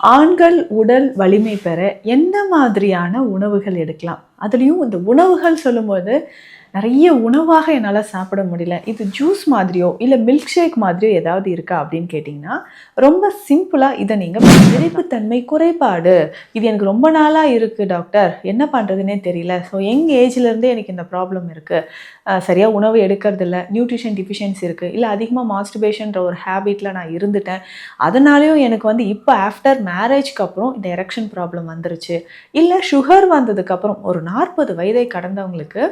ஆண்கள் உடல் வலிமை பெற என்ன மாதிரியான உணவுகள் எடுக்கலாம்? அதுலேயும் இந்த உணவுகள் சொல்லும்போது நிறைய உணவாக என்னால் சாப்பிட முடியல. இது ஜூஸ் மாதிரியோ இல்லை மில்க் ஷேக் மாதிரியோ ஏதாவது இருக்கா அப்படின்னு கேட்டிங்கன்னா ரொம்ப சிம்பிளாக இதை நீங்கள் விரைப்புத்தன்மை குறைபாடு. இது எனக்கு ரொம்ப நாளாக இருக்குது டாக்டர் என்ன பண்ணுறதுனே தெரியல. ஸோ எங்கள் ஏஜ்லேருந்தே எனக்கு இந்த ப்ராப்ளம் இருக்குது சரியாக உணவு எடுக்கிறது இல்லை. நியூட்ரிஷன் டிஃபிஷியன்சி இருக்குது இல்லை அதிகமாக மாஸ்டிபேஷன்ற ஒரு ஹேபிட்டில் நான் இருந்துட்டேன். அதனாலேயும் எனக்கு வந்து இப்போ ஆஃப்டர் மேரேஜ்க்கு அப்புறம் இந்த எரெக்ஷன் ப்ராப்ளம் வந்துருச்சு. இல்லை சுகர் வந்ததுக்கப்புறம் ஒரு நாற்பது வயதை கடந்தவங்களுக்கு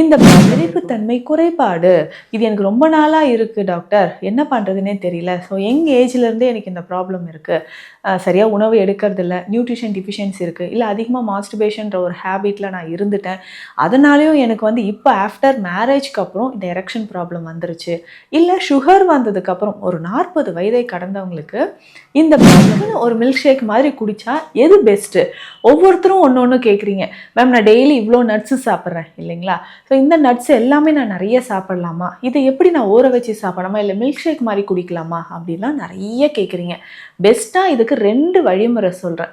இந்த விரைப்புத்தன்மை குறைபாடு. இது எனக்கு ரொம்ப நாளாக இருக்குது டாக்டர். என்ன பண்ணுறதுனே தெரியல. ஸோ எங்கள் ஏஜ்லேருந்தே எனக்கு இந்த ப்ராப்ளம் இருக்குது சரியாக உணவு எடுக்கிறது இல்லை நியூட்ரிஷன் டிஃபிஷியன்சி இருக்குது இல்லை அதிகமாக மாஸ்டிபேஷன்ற ஒரு ஹேபிட்டில் நான் இருந்துட்டேன். அதனாலேயும் எனக்கு வந்து இப்போ ஆஃப்டர் மேரேஜ்க்கு அப்புறம் இந்த எரெக்ஷன் ப்ராப்ளம் வந்துருச்சு. இல்லை சுகர் வந்ததுக்கப்புறம் ஒரு நாற்பது வயதை கடந்தவங்களுக்கு இந்த ப்ராப்ளம் ஒரு மில்க் ஷேக் மாதிரி குடித்தா எது பெஸ்ட்டு ஒவ்வொருத்தரும் ஒன்று ஒன்று கேட்குறீங்க மேம் நான் டெய்லி இவ்வளோ நட்ஸு சாப்பிட்றேன். இல்லைங்களா? ஸோ இந்த நட்ஸ் எல்லாமே நான் நிறைய சாப்பிடலாமா? இதை எப்படி நான் ஊற வச்சு சாப்பிடலாமா? இல்லை மில்க் ஷேக் மாதிரி குடிக்கலாமா? அப்படின்லாம் நிறைய கேட்குறீங்க பெஸ்ட்டாக இதுக்கு ரெண்டு வழிமுறை சொல்கிறேன்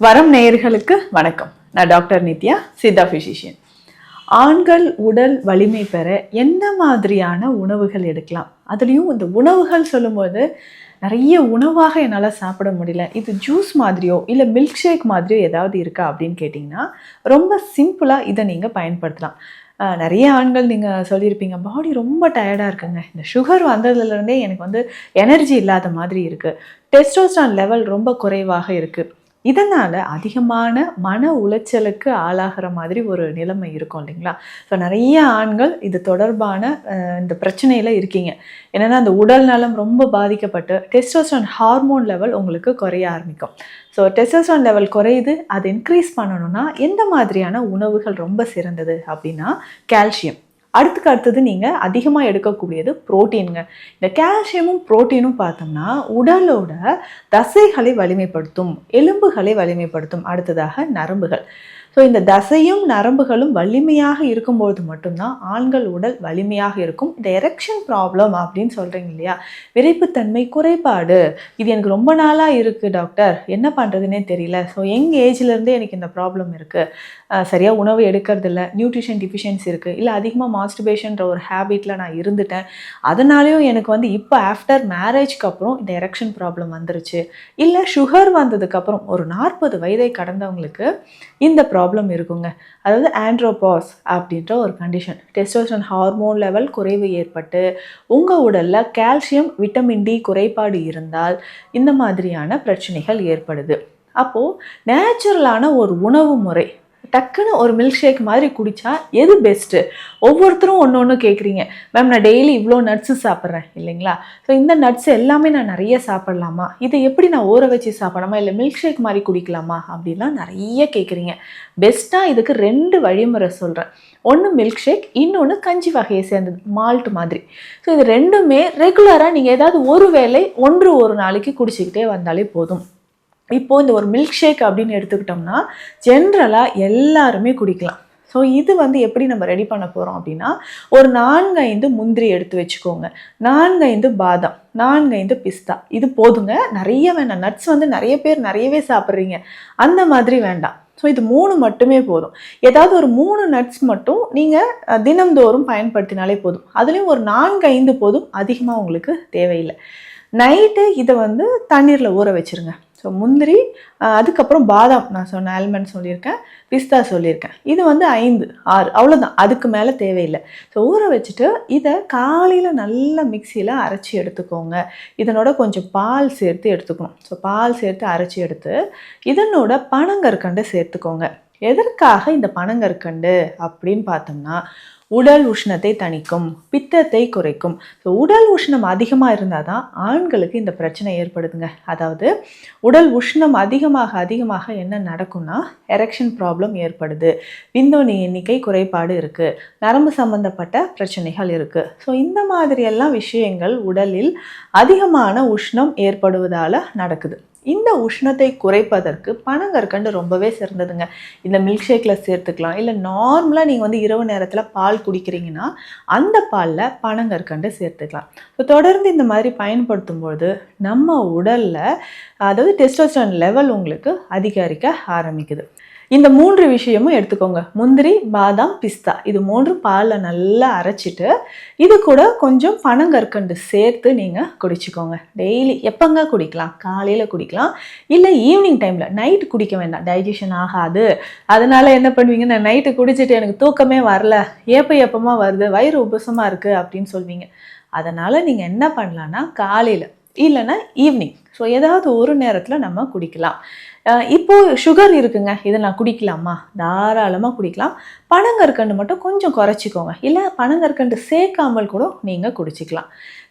வரம் நேயர்களுக்கு வணக்கம். நான் டாக்டர் நித்யா சித்தா ஃபிசிஷியன் ஆண்கள் உடல் வலிமை பெற என்ன மாதிரியான உணவுகள் எடுக்கலாம்? அதுலேயும் இந்த உணவுகள் சொல்லும்போது நிறைய உணவாக என்னால் சாப்பிட முடியல. இது ஜூஸ் மாதிரியோ இல்லை மில்க் ஷேக் மாதிரியோ ஏதாவது இருக்கா அப்படின்னு கேட்டிங்கன்னா ரொம்ப சிம்பிளாக இதை நீங்கள் பயன்படுத்தலாம். நிறைய ஆண்கள் நீங்கள் சொல்லியிருப்பீங்க பாடி ரொம்ப டயர்டாக இருக்குங்க. இந்த சுகர் வந்ததுலேருந்தே எனக்கு வந்து எனர்ஜி இல்லாத மாதிரி இருக்குது டெஸ்டோஸ்டான் லெவல் ரொம்ப குறைவாக இருக்குது இதனால் அதிகமான மன உளைச்சலுக்கு ஆளாகிற மாதிரி ஒரு நிலைமை இருக்கும் இல்லைங்களா? ஸோ நிறைய ஆண்கள் இது தொடர்பான இந்த பிரச்சனையில் இருக்கீங்க. என்னென்னா அந்த உடல் நலம் ரொம்ப பாதிக்கப்பட்டு டெஸ்டோஸ்டான் ஹார்மோன் லெவல் உங்களுக்கு குறைய ஆரம்பிக்கும். ஸோ டெஸ்டோஸ்டான் லெவல் குறையுது அதை இன்க்ரீஸ் பண்ணணும்னா எந்த மாதிரியான உணவுகள் ரொம்ப சிறந்தது அப்படின்னா கால்சியம் அடுத்துக்கு அடுத்தது நீங்கள் அதிகமாக எடுக்கக்கூடியது புரோட்டீனுங்க. இந்த கால்சியமும் புரோட்டீனும் பார்த்தோம்னா உடலோட தசைகளை வலிமைப்படுத்தும் எலும்புகளை வலிமைப்படுத்தும். அடுத்ததாக நரம்புகள். ஸோ இந்த தசையும் நரம்புகளும் வலிமையாக இருக்கும்போது மட்டும்தான் ஆண்கள் உடல் வலிமையாக இருக்கும். இந்த எரெக்ஷன் ப்ராப்ளம் அப்படின்னு சொல்கிறீங்க இல்லையா? விரைப்புத்தன்மை குறைபாடு. இது எனக்கு ரொம்ப நாளாக இருக்குது டாக்டர் என்ன பண்ணுறதுனே தெரியல. ஸோ எங்கள் ஏஜ்லேருந்தே எனக்கு இந்த ப்ராப்ளம் இருக்குது சரியாக உணவு எடுக்கிறது இல்லை. நியூட்ரிஷன் டிஃபிஷியன்சி இருக்குது இல்லை அதிகமாக மாஸ்டர்பேஷன்ற ஒரு ஹேபிட்டில் நான் இருந்துட்டேன். அதனாலேயும் எனக்கு வந்து இப்போ ஆஃப்டர் மேரேஜ்க்கு அப்புறம் இந்த எரெக்ஷன் ப்ராப்ளம் வந்துருச்சு. இல்லை சுகர் வந்ததுக்கப்புறம் ஒரு நாற்பது வயதை கடந்தவங்களுக்கு இந்த ப்ராப்ளம் இருக்குங்க. அதாவது ஆண்ட்ரோபாஸ் அப்படின்ற ஒரு கண்டிஷன் டெஸ்டோஸ்டன் ஹார்மோன் லெவல் குறைவு ஏற்பட்டு உங்கள் உடலில் கால்சியம் விட்டமின் டி குறைபாடு இருந்தால் இந்த மாதிரியான பிரச்சனைகள் ஏற்படுது. அப்போது நேச்சுரலான ஒரு உணவு முறை டக்குன்னு ஒரு மில்க் ஷேக் மாதிரி குடித்தா எது பெஸ்ட்டு ஒவ்வொருத்தரும் ஒன்று ஒன்று கேட்குறீங்க மேம் நான் டெய்லி இவ்வளோ நட்ஸு சாப்பிட்றேன் இல்லைங்களா? ஸோ இந்த நட்ஸ் எல்லாமே நான் நிறைய சாப்பிட்லாமா? இதை எப்படி நான் ஊற வச்சு சாப்பிடலாமா? இல்லை மில்க் ஷேக் மாதிரி குடிக்கலாமா? அப்படின்லாம் நிறைய கேட்குறீங்க பெஸ்ட்டாக இதுக்கு ரெண்டு வழிமுறை சொல்கிறேன் ஒன்று மில்க் ஷேக் இன்னொன்று கஞ்சி வகையை சேர்ந்தது மால்ட் மாதிரி. ஸோ இது ரெண்டுமே ரெகுலராக நீங்கள் ஏதாவது ஒரு வேளை ஒன்று ஒரு நாளைக்கு குடிச்சிக்கிட்டே வந்தாலே போதும். இப்போ இந்த ஒரு மில்க் ஷேக் அப்படின்னு எடுத்துக்கிட்டோம்னா ஜென்ரலாக எல்லாருமே குடிக்கலாம். ஸோ இது வந்து எப்படி நம்ம ரெடி பண்ண போகிறோம் அப்படின்னா ஒரு நான்கு ஐந்து முந்திரி எடுத்து வச்சுக்கோங்க. நான்கு ஐந்து பாதாம் நான்கு ஐந்து பிஸ்தா. இது போதுங்க. நிறைய வேண்டாம் நட்ஸ் வந்து நிறைய பேர் நிறையவே சாப்பிட்றீங்க. அந்த மாதிரி வேண்டாம். ஸோ இது மூணு மட்டுமே போதும். ஏதாவது ஒரு மூணு நட்ஸ் மட்டும் நீங்கள் தினம்தோறும் பயன்படுத்தினாலே போதும். அதுலேயும் ஒரு நான்கு ஐந்து போதும் அதிகமாக உங்களுக்கு தேவையில்லை. நைட்டு இதை வந்து தண்ணீரில் ஊற வச்சிருங்க. ஸோ முந்திரி அதுக்கப்புறம் பாதாம் நான் சொன்ன ஆல்மண்ட் சொல்லியிருக்கேன் பிஸ்தா சொல்லியிருக்கேன். இது வந்து ஐந்து ஆறு அவ்வளோதான் அதுக்கு மேலே தேவையில்லை. ஸோ ஊற வச்சுட்டு இதை காலையில் நல்லா மிக்சியில் அரைச்சி எடுத்துக்கோங்க. இதனோட கொஞ்சம் பால் சேர்த்து எடுத்துக்கணும். ஸோ பால் சேர்த்து அரைச்சி எடுத்து இதனோட பனங்கற்கண்டு சேர்த்துக்கோங்க. எதற்காக இந்த பனங்கற்கண்டு அப்படின்னு பார்த்தோம்னா உடல் உஷ்ணத்தை தணிக்கும் பித்தத்தை குறைக்கும். ஸோ உடல் உஷ்ணம் அதிகமாக இருந்தால் தான் ஆண்களுக்கு இந்த பிரச்சனை ஏற்படுதுங்க. அதாவது உடல் உஷ்ணம் அதிகமாக அதிகமாக என்ன நடக்கும்னா எரெக்ஷன் ப்ராப்ளம் ஏற்படுது. விந்தோனி எண்ணிக்கை குறைபாடு இருக்குது நரம்பு சம்பந்தப்பட்ட பிரச்சனைகள் இருக்குது ஸோ இந்த மாதிரியெல்லாம் விஷயங்கள் உடலில் அதிகமான உஷ்ணம் ஏற்படுவதால் நடக்குது. இந்த உஷ்ணத்தை குறைப்பதற்கு பனங்கற்கண்டு ரொம்பவே சிறந்ததுங்க. இந்த மில்க் ஷேக்கில் சேர்த்துக்கலாம். இல்லை நார்மலாக நீங்கள் வந்து இரவு நேரத்தில் பால் குடிக்கிறீங்கன்னா அந்த பாலில் பனங்கற்கண்டு சேர்த்துக்கலாம். ஸோ தொடர்ந்து இந்த மாதிரி பயன்படுத்தும்போது நம்ம உடலில் அதாவது டெஸ்டோஸ்டரான் லெவல் உங்களுக்கு அதிகரிக்க ஆரம்பிக்குது. இந்த மூன்று விஷயமும் எடுத்துக்கோங்க. முந்திரி பாதாம் பிஸ்தா. இது மூன்று பாலில் நல்லா அரைச்சிட்டு இது கூட கொஞ்சம் பனங்கற்கண்டு சேர்த்து நீங்கள் குடிச்சிக்கோங்க. டெய்லி எப்போங்க குடிக்கலாம்? காலையில் குடிக்கலாம். இல்லை ஈவினிங் டைமில். நைட்டு குடிக்க வேண்டாம். டைஜஷன் ஆகாது. அதனால என்ன பண்ணுவீங்க? நான் நைட்டு குடிச்சிட்டு எனக்கு தூக்கமே வரல. ஏப்ப ஏப்பமாக வருது? வயிறு உபசமாக இருக்குது அப்படின்னு சொல்வீங்க. அதனால் நீங்கள் என்ன பண்ணலான்னா காலையில் இல்லைன்னா ஈவினிங் ஸோ ஏதாவது ஒரு நேரத்தில் நம்ம குடிக்கலாம். இப்போது சுகர் இருக்குங்க. இதை நான் குடிக்கலாமா? தாராளமாக குடிக்கலாம். பனங்கற்கண்டு மட்டும் கொஞ்சம் குறைச்சிக்கோங்க. இல்லை பனங்கற்கண்டு சேர்க்காமல் கூட நீங்கள் குடிச்சிக்கலாம்.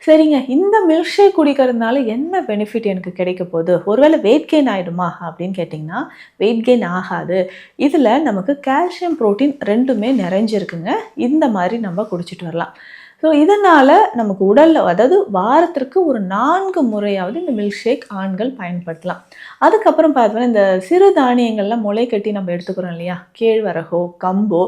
சரிங்க. இந்த மில்க் ஷேக் குடிக்கிறதுனால என்ன பெனிஃபிட் எனக்கு கிடைக்க போகுது? ஒருவேளை வெயிட் கெயின் ஆகிடுமா அப்படின்னு கேட்டிங்கன்னா வெயிட் கெயின் ஆகாது. இதில் நமக்கு கால்சியம் புரோட்டீன் ரெண்டுமே நிறைஞ்சிருக்குங்க. இந்த மாதிரி நம்ம குடிச்சிட்டு வரலாம். ஸோ இதனால் நமக்கு உடலில் அதாவது வாரத்திற்கு ஒரு நான்கு முறையாவது இந்த மில்க் ஷேக் ஆண்கள் பயன்படுத்தலாம். அதுக்கப்புறம் பார்த்தோன்னா இந்த சிறு தானியங்கள்லாம் முளை கட்டி நம்ம எடுத்துக்கிறோம் இல்லையா? கேழ்வரகோ கம்போ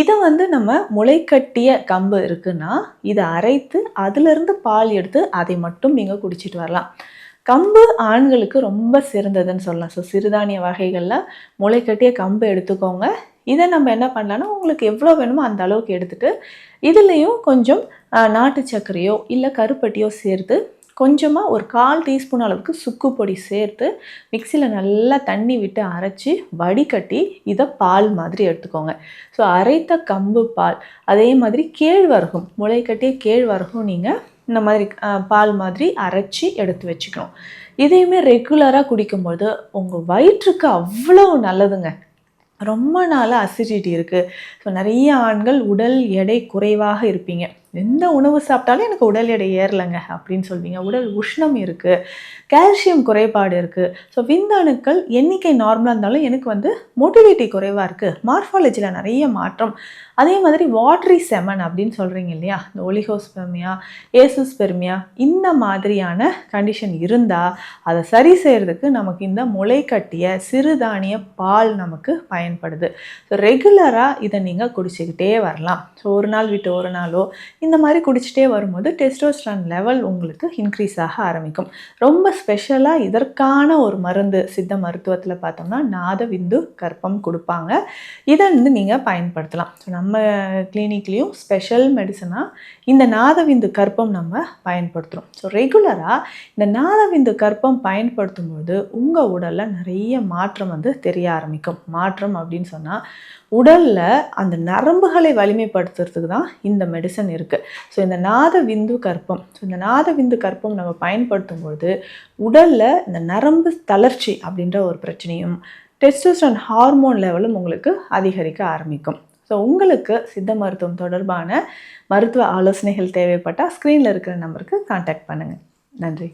இதை வந்து நம்ம முளை கட்டிய கம்பு இருக்குன்னா இதை அரைத்து அதிலிருந்து பால் எடுத்து அதை மட்டும் நீங்கள் குடிச்சிட்டு வரலாம். கம்பு ஆண்களுக்கு ரொம்ப சிறந்ததுன்னு சொல்லலாம். ஸோ சிறுதானிய வகைகளில் முளைக்கட்டிய கம்பு எடுத்துக்கோங்க. இதை நம்ம என்ன பண்ணலான்னா உங்களுக்கு எவ்வளோ வேணுமோ அந்த அளவுக்கு எடுத்துகிட்டு இதுலேயும் கொஞ்சம் நாட்டு சர்க்கரையோ இல்லை கருப்பட்டியோ சேர்த்து கொஞ்சமாக ஒரு கால் டீஸ்பூன் அளவுக்கு சுக்கு பொடி சேர்த்து மிக்சியில் நல்லா தண்ணி விட்டு அரைச்சி வடிகட்டி இதை பால் மாதிரி எடுத்துக்கோங்க. ஸோ அரைத்த கம்பு பால் அதே மாதிரி கேழ்வரகும் முளைக்கட்டிய கேழ்வரகும் நீங்கள் இந்த மாதிரி பால் மாதிரி அரைச்சி எடுத்து வச்சுக்கணும். இதையுமே ரெகுலராக குடிக்கும்போது உங்கள் வயிற்றுக்கு அவ்வளோ நல்லதுங்க. ரொம்ப நாளாக அசிடிட்டி இருக்குது ஸோ நிறைய ஆண்கள் உடல் எடை குறைவாக இருப்பீங்க. எந்த உணவு சாப்பிட்டாலும் எனக்கு உடல் எடை ஏறலைங்க அப்படின்னு சொல்வீங்க. உடல் உஷ்ணம் இருக்குது கால்சியம் குறைபாடு இருக்குது ஸோ விந்தணுக்கள் எண்ணிக்கை நார்மலாக இருந்தாலும் எனக்கு வந்து மோட்டிலிட்டி குறைவாக இருக்குது மார்ஃபாலஜியில் நிறைய மாற்றம். அதே மாதிரி வாட்ரி செமன் அப்படின்னு சொல்கிறீங்க இல்லையா? இந்த ஒலிகோஸ்பெர்மியா ஏசுஸ்பெர்மியா இந்த மாதிரியான கண்டிஷன் இருந்தால் அதை சரி செய்கிறதுக்கு நமக்கு இந்த முளை கட்டிய சிறுதானிய பால் நமக்கு பயன்படுது. ஸோ ரெகுலராக இதை நீங்கள் குடிச்சிக்கிட்டே வரலாம். ஸோ ஒரு நாள் விட்டு ஒரு நாளோ இந்த மாதிரி குடிச்சிட்டே வரும்போது டெஸ்டோஸ்ட்ரான் லெவல் உங்களுக்கு இன்க்ரீஸ் ஆக ஆரம்பிக்கும். ரொம்ப ஸ்பெஷலாக இதற்கான ஒரு மருந்து சித்த மருத்துவத்தில் பார்த்தோம்னா நாத விந்து கற்பம் கொடுப்பாங்க. இதை வந்து நீங்கள் பயன்படுத்தலாம். ஸோ நம்ம கிளினிக்லேயும் ஸ்பெஷல் மெடிசனாக இந்த நாதவிந்து கற்பம் நம்ம பயன்படுத்துகிறோம் ஸோ ரெகுலராக இந்த நாதவிந்து கற்பம் பயன்படுத்தும் போது உங்கள் உடலில் நிறைய மாற்றம் வந்து தெரிய ஆரம்பிக்கும். மாற்றம் அப்படின்னு சொன்னால் உடலில் அந்த நரம்புகளை வலிமைப்படுத்துறதுக்கு தான் இந்த மெடிசன் இருக்குது ஸோ இந்த நாத விந்து கற்பம். ஸோ இந்த நாத விந்து கற்பம் நம்ம பயன்படுத்தும் பொழுது உடலில் இந்த நரம்பு தளர்ச்சி அப்படின்ற ஒரு பிரச்சனையும் டெஸ்டோஸ்டன் ஹார்மோன் லெவலும் உங்களுக்கு அதிகரிக்க ஆரம்பிக்கும். ஸோ உங்களுக்கு சித்த மருத்துவம் தொடர்பான மருத்துவ ஆலோசனைகள் தேவைப்பட்டால் ஸ்க்ரீனில் இருக்கிற நம்பருக்கு காண்டாக்ட் பண்ணுங்கள் நன்றி.